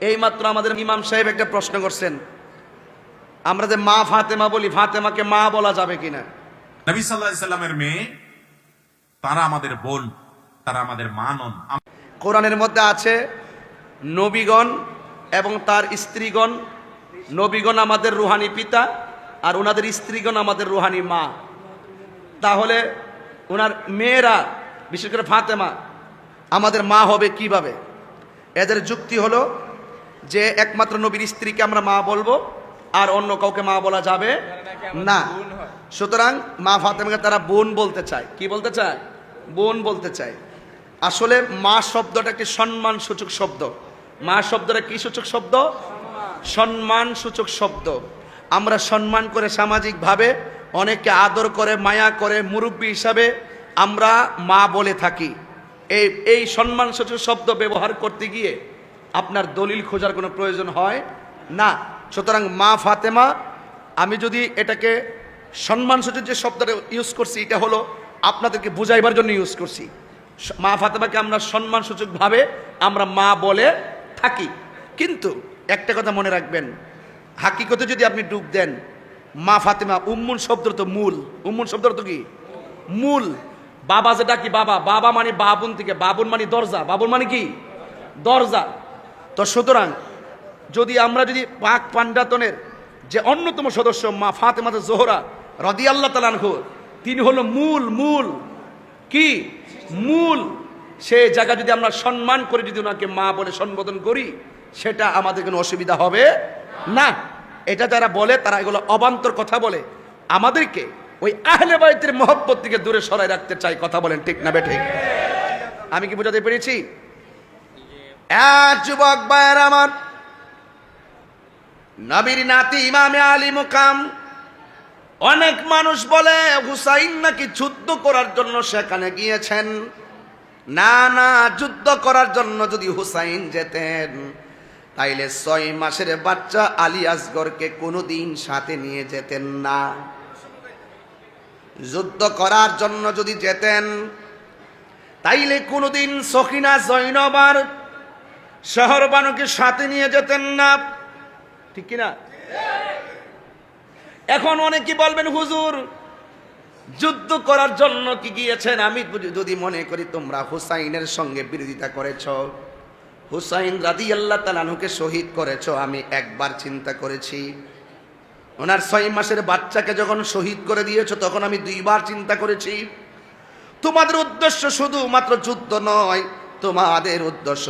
এইমাত্র আমাদের ইমাম সাহেব একটা প্রশ্ন করছেন আমরা যে মা ফাতেমা বলি ফাতেমাকে মা বলা যাবে কিনা? নবী সাল্লামের মেয়ে তারা আমাদের বোন তারা আমাদের মা নন। কোরআনের মধ্যে আছে নবীগণ এবং তার স্ত্রীগণ নবীগণ আমাদের রুহানি পিতা আর ওনাদের স্ত্রীগণ আমাদের রুহানি মা। তাহলে ওনার মেয়েরা বিশেষ করে ফাতেমা আমাদের মা হবে কীভাবে? এদের যুক্তি হলো যে একমাত্র নবীর স্ত্রীকে আমরা মা বলব, আর অন্য কাউকে মা বলা যাবে না। সুতরাং মা ফাতেমাকে তারা বোন বলতে চায়। কি বলতে চায়? বোন বলতে চায়। আসলে মা শব্দটা একটি সম্মান সূচক শব্দ? মা শব্দটা কি সূচক শব্দ? সম্মান সূচক শব্দ। আমরা সম্মান করে সামাজিকভাবে অনেককে আদর করে, মায়া করে, মুরব্বী হিসাবে আমরা মা বলে থাকি। এই এই সম্মান সূচক শব্দ ব্যবহার করতে গিয়ে আপনার দলিল খোঁজার কোনো প্রয়োজন হয়? না। সুতরাং মা ফাতেমা, আমি যদি এটাকে সম্মানসূচক যে শব্দটা ইউজ করছি, এটা হলো আপনাদেরকে বুঝাইবার জন্য ইউজ করছি। মা ফাতেমাকে আমরা সম্মানসূচকভাবে আমরা মা বলে থাকি। কিন্তু একটা কথা মনে রাখবেন, হাকিকতে যদি আপনি ডুব দেন, মা ফাতেমা উম্মুন শব্দ তো মূল। উম্মুন শব্দ তো কি? মূল। বাবা যেটা কি বাবা? বাবা মানে বাবুন থেকে, বাবুন মানে দরজা। বাবুন মানে কি? দরজা। তো সুতরাং যদি আমরা যদি পাক পাণ্ডাতনের যে অন্যতম সদস্য মা ফাতেমাতে জোহরা রদি আল্লাহ তালানহু তিনি হলো মূল মূল, কি? মূল। সে জায়গা যদি আমরা সম্মান করে, যদি ওনাকে মা বলে সম্বোধন করি, সেটা আমাদের কোনো অসুবিধা হবে না। এটা যারা বলে, তারা এগুলো অবান্তর কথা বলে। আমাদেরকে ওই আহলে বাড়িতে মহব্বত থেকে দূরে সরাই রাখতে চাই, কথা বলেন ঠিক না বেঠিক আমি কি বোঝাতে পেরেছি? যুবক ভাইয়ের আমার নবীর নাতি ইমামে আলী মুকাম। অনেক মানুষ বলে, হুসাইন নাকি যুদ্ধ করার জন্য সেখানে গিয়েছেন? না না, যুদ্ধ করার জন্য যদি হুসাইন যেতেন, তাইলে ছয় মাসের বাচ্চা আলী আসগরকে কোনোদিন সাথে নিয়ে যেতেন না। যুদ্ধ করার জন্য যদি যেতেন, তাইলে কোনোদিন সখিনা জৈনবার শহর বানুকে সাথে নিয়ে যেতেন না। ঠিক কিনা? এখন অনেকে বলবেন, হুজুর, যুদ্ধ করার জন্য কি গিয়েছেন? আমি যদি মনে করি তোমরা হুসাইনের সঙ্গে বিরোধিতা করেছ, হুসাইন রাদি আল্লাহ তালানুকে শহীদ করেছ, আমি একবার চিন্তা করেছি। ওনার ছয় মাসের বাচ্চাকে যখন শহীদ করে দিয়েছ, তখন আমি দুইবার চিন্তা করেছি। তোমাদের উদ্দেশ্য শুধু মাত্র যুদ্ধ নয়, তোমাদের উদ্দেশ্য